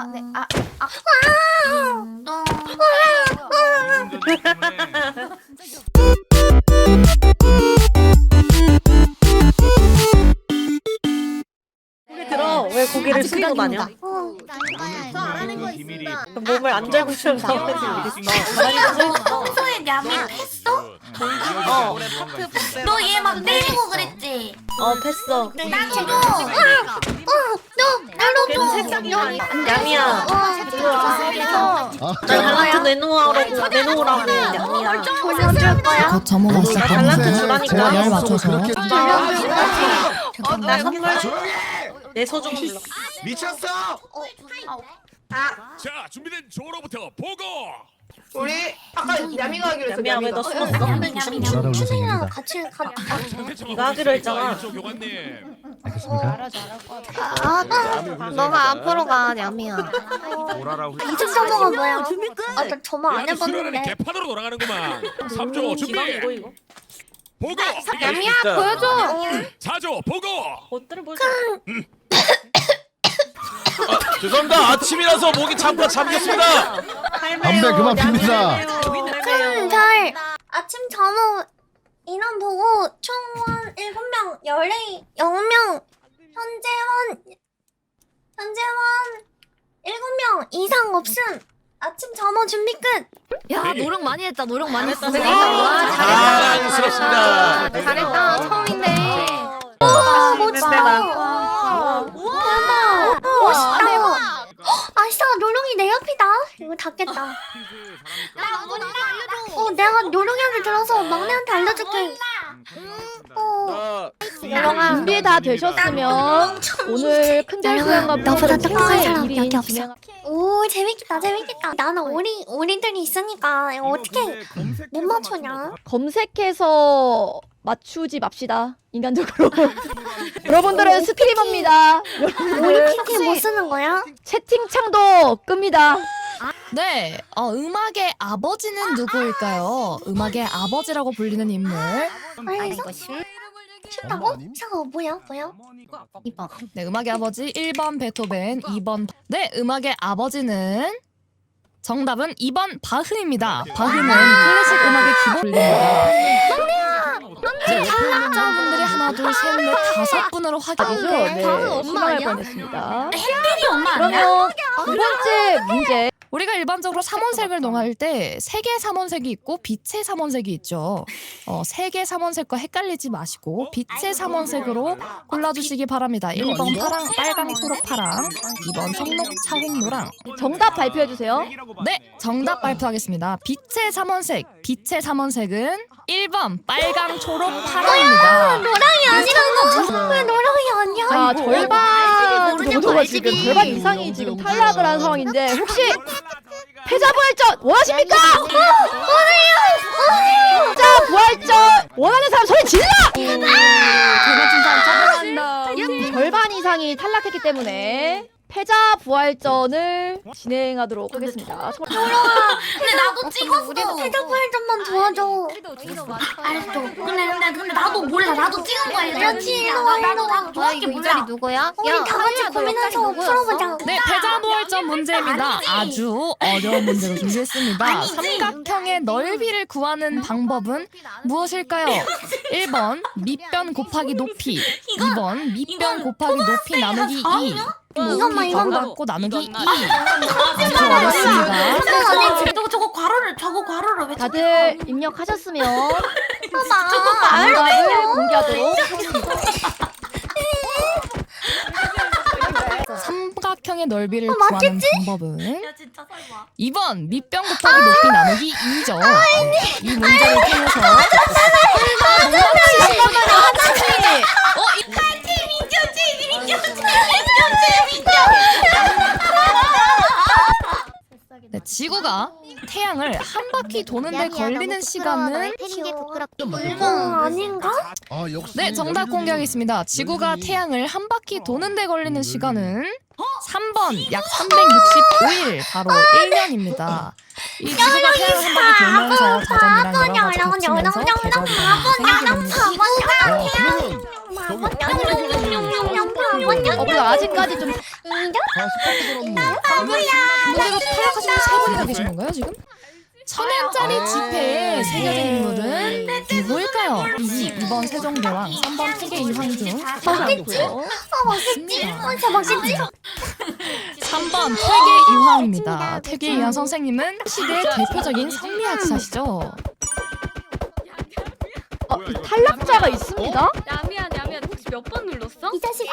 아, 네. 아, 아. 동. 고개 들어. 왜 고개를 숙이고 다녀? 어. 저 알아낸 거 있습니다. 몸을 안 들고 싶으면 나머지 어딨어? 평소에 냠이 했어? 어. 너 얘 막 때리고 그랬지? 어. 나도. 어, 너 나도 색상이 얌이야. 어. 나 달란트 내놓으라고 내놓으라고 얌이야. 돌려줄 거야? 곧 점호가 나 달란트. 주라니까. 열 맞춰서 나 선물 내 소중 불러. 미쳤어! 자 준비된 조로부터 보고 우리 아까 야미가 하기로 했어. 얌이야 왜너 숨었어? 냠이 냠이 전화를 냠이. 올리세요. 같이 가. 네가 하기로 했잖아. 이쪽 교관님 알겠습니다. 아, 너가 앞으로 가, 냠이야. 오라라 이중 점호가 뭐야? 아, 나 점호 안 수련하는 해봤는데. 개판으로 돌아가는구만 3조 준비 기방 이거 이거. 보고 냠이야, 보여줘. 4조 보고 옷들을 보자. 죄송합니다 아침이라서 목이 잠깐 잠겼습니다 담배 그만 핍니다. 큰 별. 아침 점호 인원 보고 총원 7명, 열애 0명, 현재원 현재원 7명 이상 없음. 아침 점호 준비 끝. 야 노력 많이 했다. 노력 많이 했어. 와, 자랑스럽습니다 잘했다. 처음인데. 아, 와, 멋지다. 대박. 멋있다. 아싸, 옆이다. 이거 닿겠다. 나 뭔가 알려줘. 어, 내가 노롱이한테 들어서 막내한테 알려줄게. 어, 자, 준비 다 되셨으면 오늘 큰별 수행과 나보다 똑똑한 사람 일인 여기 없어. 오, 재밌겠다, 재밌겠다. 나는 오리, 오리들이 있으니까 이거 어떻게 못 맞추냐? 검색해서 맞추지 맙시다. 인간적으로. 여러분들은 스트리머입니다. 오리 키티 못 쓰는 거야? 채팅창도 끕니다. 네, 어, 음악의 아버지는 누구일까요? 음악의 아버지라고 불리는 인물. 아니, 이거 쉽다고? 잠깐, 뭐야, 뭐야? 2번. 네, 음악의 아버지 1번 베토벤, 2번. 네, 음악의 아버지는 정답은 2번 바흐입니다. 바흐는 클래식 음악의 기본 불립니다. 네, 탈락자분들이 하나, 둘, 셋, 넷, 다섯 분으로 아니죠? 확인. 네, 실망할 뻔했습니다. 혜리 엄마 아니야? 그러면 두 번째 문제. 우리가 일반적으로 삼원색을 농할 때 색의 삼원색이 있고 빛의 삼원색이 있죠. 어, 색의 삼원색과 헷갈리지 마시고 빛의 삼원색으로 골라주시기 바랍니다. 1번 파랑, 빨강, 초록, 파랑 2번 청록, 차홍, 노랑 정답 발표해 주세요. 네, 정답 발표하겠습니다. 빛의 삼원색, 빛의 삼원색은 1번 빨강, 초록, 파랑입니다. 노랑이 아니라고! 왜 노랑이 아니야? 자, 절반 정도가 지금 절반 이상이 지금 탈락을 한 상황인데 혹시 패자 부활전 원하십니까? 패자 부활전 원하는 사람 소리 질러! 절반 이상이 탈락했기 때문에 패자 부활전을 진행하도록 하겠습니다. 근데 나도 찍었어. 패자부활전만 도와줘. 알았어. 근데 근데 근데 나도 몰라. 나도 찍은 거야. 그렇지. 나도 나도 정확히 몰라. 누구야? 우리 다 같이 고민해서 풀어보자. 네, 패자 부활전 문제입니다. 아주 어려운 문제로 준비했습니다. 아니지. 삼각형의 넓이를 구하는 방법은 무엇일까요? 1번 밑변 곱하기 높이 2번 밑변 곱하기 높이 나누기 2 이것만, 이것만. 갖고 나누기 2 아주 어렵습니다. 아니 저거 저거 괄호를 저거 괄호를 왜 다들 입력하셨으면. 정답을 공개하도록 하겠습니다. 삼각형의 넓이를 어, 구하는? 방법은 야 진짜 설마. 2번 밑변 곱하기 높이 나누기 2죠. 이 문제를 통해서 네, 지구가 태양을 한 바퀴 도는데 걸리는 시간은 이거 아닌가? 아 역시. 네 정답 공개하겠습니다. 지구가 태양을 한 바퀴 도는데 걸리는 시간은 3번 약 365일 바로 1년입니다. 이 지구가 태양을 한 바퀴 돌면서 자전이랑 여러 가지 거치면서 계절이 생기는 바보냐? 어, 바보냐? 어 그래 아직까지 좀 무대로 탈락하신 분세 분이나 계신 건가요 지금? 천 원짜리 지폐에 새겨진 인물은 누구일까요? 2, 2번 세종대왕, 3번 태계 이황중, 맞겠지? 어 맞겠지? 어 진짜 맞겠지? 3번 태계 이황입니다. 태계 이황 선생님은 시대의 대표적인 성리학사시죠. 어, 탈락자가 있습니다. 야미야 야미야 혹시 몇 번 눌렀어? 이 자식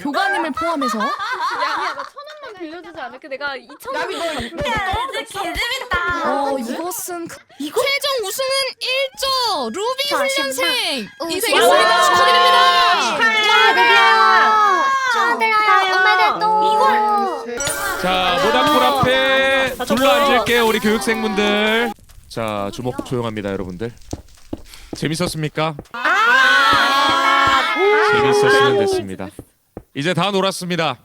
교관님을 포함해서 야미야 나 천 원만 빌려주지 않을까? 내가 이천 원 진짜 개재밌다 어 이것은 그- 최종 우승은 1조 루비 자, 훈련생 어, 이생했습니다. 축하드립니다. 축하드려요 오메데또 이걸 자 모닥불 앞에 둘러 앉을게요 우리 교육생분들. 자 주목 조용합니다 여러분들. 재밌었습니까? 재밌었으면 됐습니다. 이제 다 놀았습니다.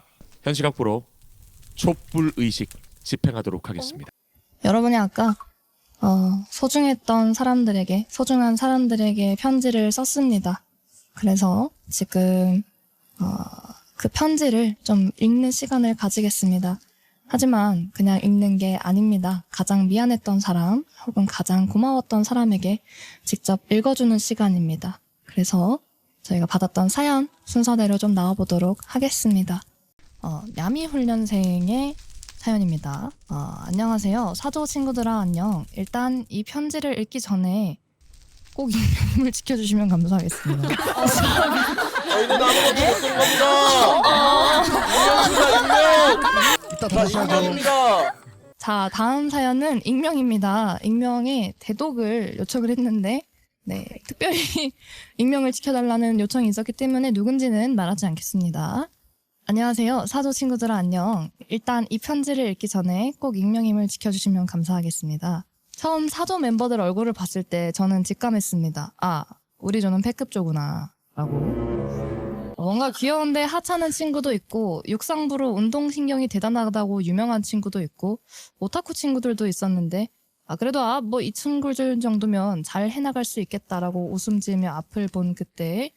현시각부로 촛불 의식 집행하도록 하겠습니다. 여러분이 아까 어, 소중했던 사람들에게 소중한 사람들에게 편지를 썼습니다. 그래서 지금 어, 그 편지를 좀 읽는 시간을 가지겠습니다. 하지만 그냥 읽는 게 아닙니다. 가장 미안했던 사람 혹은 가장 고마웠던 사람에게 직접 읽어주는 시간입니다. 그래서 저희가 받았던 사연 순서대로 좀 나와보도록 하겠습니다. 어, 야미 훈련생의 사연입니다. 어, 안녕하세요. 사조 친구들아 안녕. 일단 이 편지를 읽기 전에 꼭 익명을 지켜주시면 감사하겠습니다. 저희는 아무것도 못 쓰는 겁니다. 익명입니다, 익명. 이따 자, 하자. 다음 사연은 익명입니다. 익명에 대독을 요청을 했는데, 네, 특별히 익명을 지켜달라는 요청이 있었기 때문에 누군지는 말하지 않겠습니다. 안녕하세요. 사조 친구들아 안녕. 일단 이 편지를 읽기 전에 꼭 익명임을 지켜주시면 감사하겠습니다. 처음 사조 멤버들 얼굴을 봤을 때 저는 직감했습니다. 아, 우리 조는 패급조구나. 라고. 뭔가 귀여운데 하찮은 친구도 있고 육상부로 운동신경이 대단하다고 유명한 친구도 있고 오타쿠 친구들도 있었는데 아 그래도 아 뭐 이 친구들 정도면 잘 해나갈 수 있겠다라고 웃음 지으며 앞을 본 그때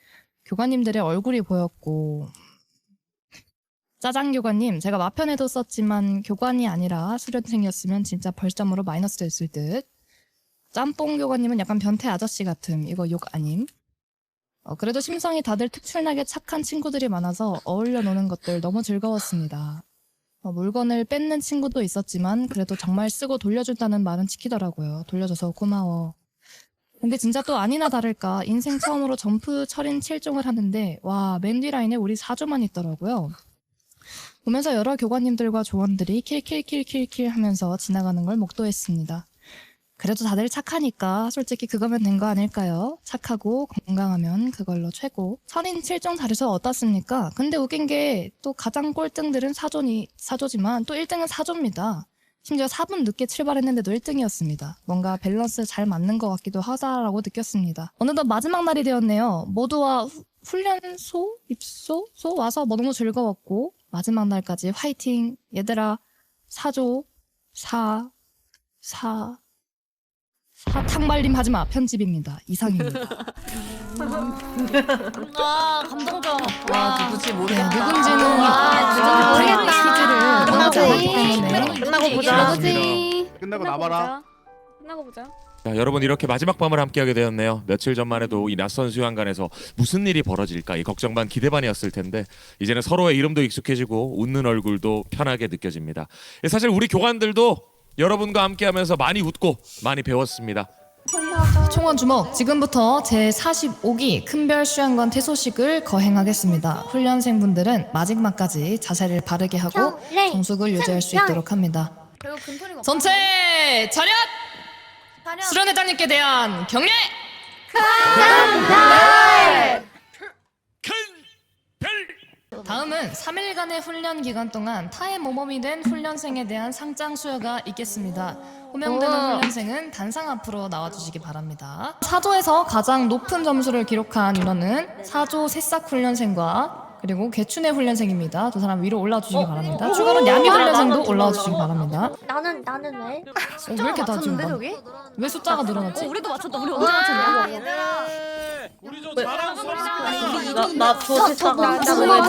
교관님들의 얼굴이 보였고 짜장 교관님 제가 마편에도 썼지만 교관이 아니라 수련생이었으면 진짜 벌점으로 마이너스 됐을 듯 짬뽕 교관님은 약간 변태 아저씨 같음 이거 욕 아님 어, 그래도 심성이 다들 특출나게 착한 친구들이 많아서 어울려 노는 것들 너무 즐거웠습니다. 어, 물건을 뺏는 친구도 있었지만 그래도 정말 쓰고 돌려준다는 말은 지키더라고요. 돌려줘서 고마워. 근데 진짜 또 아니나 다를까 인생 처음으로 점프 철인 7종을 하는데 와 맨 뒤 라인에 우리 4조만 있더라고요. 보면서 여러 교관님들과 조원들이 킬킬킬킬킬 하면서 지나가는 걸 목도했습니다. 그래도 다들 착하니까 솔직히 그거면 된 거 아닐까요? 착하고 건강하면 그걸로 최고. 선인 7종 잘해서 어떻습니까? 근데 웃긴 게 또 가장 꼴등들은 사조니, 사조지만 또 1등은 사조입니다. 심지어 4분 늦게 출발했는데도 1등이었습니다. 뭔가 밸런스 잘 맞는 것 같기도 하다라고 느꼈습니다. 어느덧 마지막 날이 되었네요. 모두와 후- 훈련소? 입소? 소? 와서 뭐 너무 즐거웠고 마지막 날까지 화이팅! 얘들아 사조 사 사, 사탕발림 하지 마 편집입니다 이상입니다 아 감동적 와 누구지 네, 모르겠다. 누군지는 아, 모르겠다. 퀴즈를 나오지 않았기 끝나고 때문에 끝나고 보자. 누구지? 끝나고 나봐라. 끝나고 보자. 자, 여러분 이렇게 마지막 밤을 함께하게 되었네요. 며칠 전만 해도 이 낯선 수양관에서 무슨 일이 벌어질까 이 걱정 반 기대 반이었을 텐데 이제는 서로의 이름도 익숙해지고 웃는 얼굴도 편하게 느껴집니다. 예, 사실 우리 교관들도 여러분과 함께하면서 많이 웃고 많이 배웠습니다. 총원 주목 지금부터 제 45기 큰별 수양관 퇴소식을 거행하겠습니다. 훈련생분들은 마지막까지 자세를 바르게 하고 네. 정숙을 유지할 수 있도록 합니다. 그리고 금토리가 전체 차렷 수련회장님께 대한 경례! 큰별 다 음은 3일간의 훈련 기간 동안 타의 모범이 된 훈련생에 대한 상장 수여가 있겠습니다. 호명되는 훈련생은 단상 앞으로 나와주시기 바랍니다. 사조에서 가장 높은 점수를 기록한 인원은 사조 새싹 훈련생과 그리고 개춘의 훈련생입니다. 두 사람 위로 올라와 주시기 바랍니다. 추가로 야미 훈련생도 올라와 주시기 바랍니다. 나는 나는 왜? 어, 왜 이렇게 다 지금 막- 왜 숫자가 늘어났지? 우리도 맞췄다. 우리 언제 맞췄냐? 얘들아 우리 좀 자랑스럽습니다. 나나 저, 저 못, 못 먹어.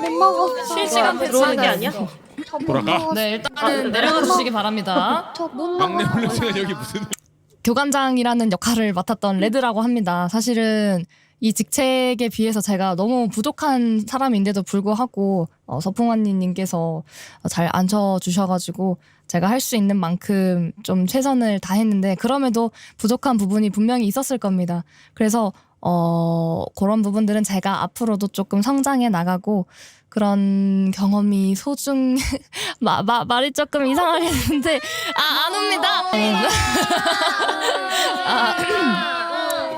못, 못 먹어. 실시간 들어오는 게 아니야? 저 못 돌아가? 먹어. 네 일단은 내려가 주시기 바랍니다. 저못 막내 먹어. 훈련생은 여기 무슨 교관장이라는 역할을 맡았던 레드라고 합니다. 사실은 이 직책에 비해서 제가 너무 부족한 사람인데도 불구하고 어, 서풍환님께서 잘 앉혀주셔가지고 제가 할 수 있는 만큼 좀 최선을 다했는데 그럼에도 부족한 부분이 분명히 있었을 겁니다. 그래서 어, 그런 부분들은 제가 앞으로도 조금 성장해 나가고 그런 경험이 소중 마, 마, 말이 조금 이상하게 했는데 아 안 옵니다. 아,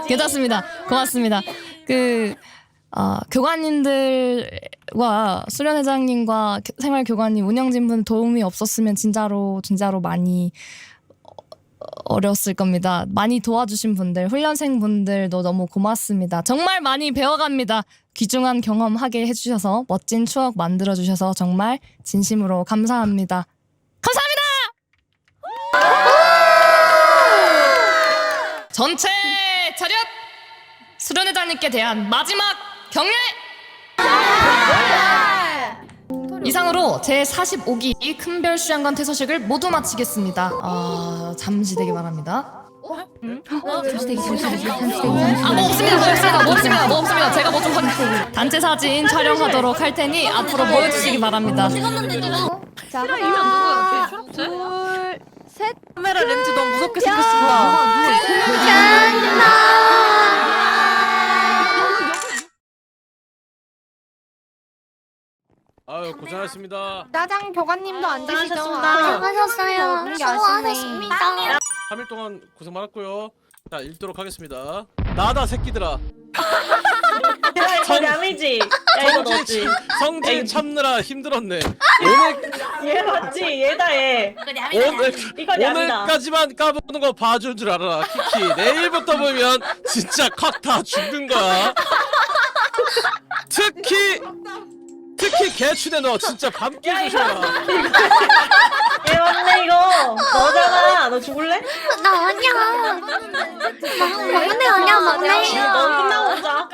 괜찮습니다. 고맙습니다. 그 어, 교관님들과 수련 회장님과 교- 생활 교관님 운영진분 도움이 없었으면 진짜로 진짜로 많이 어, 어려웠을 겁니다. 많이 도와주신 분들, 훈련생 분들도 너무 고맙습니다. 정말 많이 배워갑니다. 귀중한 경험하게 해주셔서 멋진 추억 만들어 주셔서 정말 진심으로 감사합니다. 감사합니다. 전체 차렷 수련회장님께 대한 마지막 경례. 이상으로 제 45기 큰별 수양관 퇴소식을 모두 마치겠습니다. 아 잠시 되기 바랍니다. 잠시 대기, 잠시 대기, 잠시 대기, 잠시 아, 뭐 없습니다, 뭐 없습니다, 뭐 없습니다, 뭐 없습니다. 제가 뭐 좀. 단체 사진 촬영하도록 할 테니 앞으로 보여주시기 바랍니다. 자 이거 하나? 둘 셋 카메라 렌즈 너무 무섭게 생겼습니다. 아유 고생하셨습니다. 나장 교관님도 앉으시죠. 수고하셨어요. 수고하셨습니다. 3일 동안 고생 많았고요. 자 읽도록 하겠습니다. 나다 새끼들아. 야 이거 냠이지. 야 이거 너지. 성질 참느라 힘들었네. 오늘 얘 맞지? 얘다 얘. 오늘. 오늘까지만 까보는 거 봐준 줄 알아라 키키. 내일부터 보면 진짜 콱다 죽는 거야. 특히 특히 개추대 너 진짜 밤길 조심해라. 얘 맞네 이거. 너잖아. 너 죽을래? 나 아니야. 막내 아니야, 막내. 너 끝나고 오자.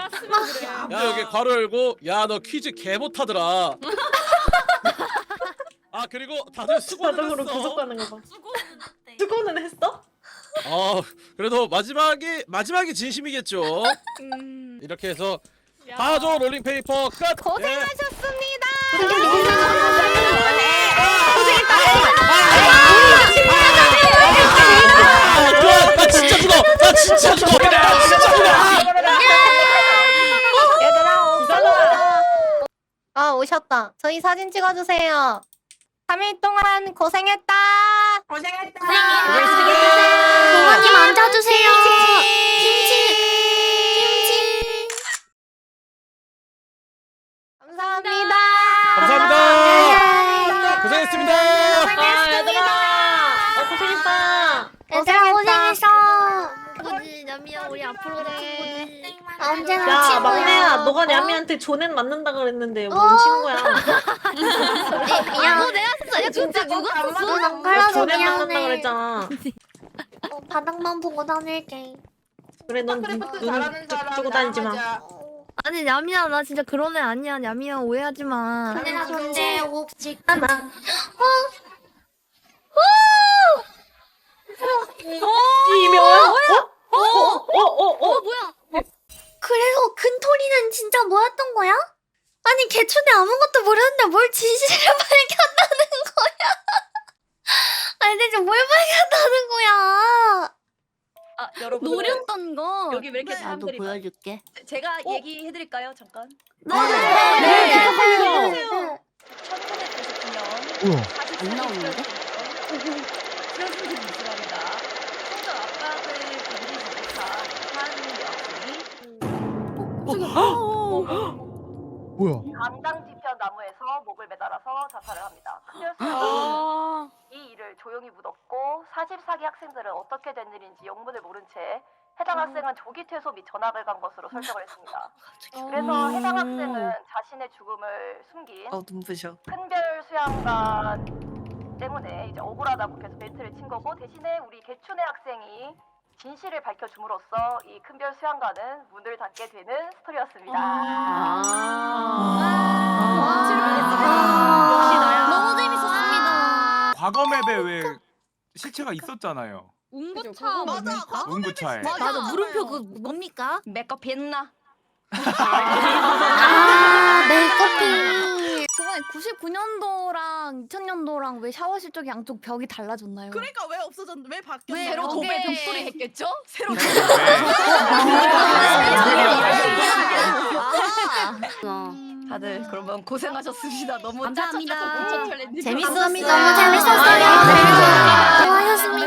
야 여기 괄호 열고 야 너 퀴즈 개 못하더라. 아 그리고 다들 수고는 자동으로 했어. 구속하는 거 봐. 수고는 했어? 어 그래도 마지막이 마지막이 진심이겠죠. 이렇게 해서 파조 롤링 페이퍼 끝. 예. 고생하셨습니다. 아. 나 진짜 죽어. 나 진짜 죽어. 나 진짜 죽어. 얘들아. 아 오셨다. 저희 사진 찍어주세요. 3일 동안 고생했다. 고생했다. 부모님 앉아주세요. 김치. 김치. 감사합니다. 감사합니다. 고생했습니다. 아 얘들아. 어 고생했다. 얘들아 고생했어. 그거지 냠이야 우리 앞으로 돼. 언제나 야 친구야. 막내야 너가 냠이한테 조넷 맞는다 그랬는데 뭔 어? 친구야? 야, 너 내가 했어. 야 진짜 누가 썼어? 갈라서 조넷 맞는다 미안해. 그랬잖아. 어, 바닥만 보고 다닐게. 그래 넌눈 잘하는 사람 뜨고 다니지 마. 나가자. 아니 냠이야 나 진짜 그런 애 아니야. 냠이야 오해하지 마. 내가 문제 옥직 하나. 이명아? 어? 어? 어? 어? 어? 뭐야? 그래서 근토리는 진짜 뭐였던 거야? 아니 개춘에 아무것도 모르는데 뭘 진실을 발견하는 거야? 아니 대체 뭘 발견하는 거야? 아 여러분 노렸던 거. 여기 왜 이렇게 사람들이 많아? 보여줄게. 제가 얘기해드릴까요 잠깐? 네. 네, 네. 네. 1999년 우와. 안 나오는데? 수련생들이 이스랍이다. 성적 압박을 견디지 못한 한 여학생이 뭐야? 뒤편 나무에서 목을 매달아서 자살을 합니다. 아. 이 일을 조용히 묻었고 44기 학생들은 어떻게 된 일인지 영문을 모른 채 해당 학생은 조기 퇴소 및 전학을 간 것으로 설정을 했습니다. 그래서 해당 학생은 자신의 죽음을 숨긴 어 눈부셔. 큰별 수양관 때문에 이제 억울하다고 계속 멘트를 친 거고 대신에 우리 개춘의 학생이 진실을 밝혀줌으로써 이 큰별 수양관은 문을 닫게 되는 스토리였습니다. 너무 재밌었습니다. 과거 맵에 왜 실체가 있었잖아요. 운구차 맞아. 운구차에. 맞아 물음표 그 뭡니까? 메커 빛나. 아, 내 커피. 저번에 99년도랑 2000년도랑 왜 샤워실 쪽 양쪽 벽이 달라졌나요? 그러니까 왜 없어졌는데 왜 바뀌었어? 왜 새로 벽에- 도배 벽돌이 했겠죠? 새로 다들 그러면 고생하셨습니다. 너무 감사합니다. 재밌었습니다. 너무 재밌었어요. 수고하셨습니다.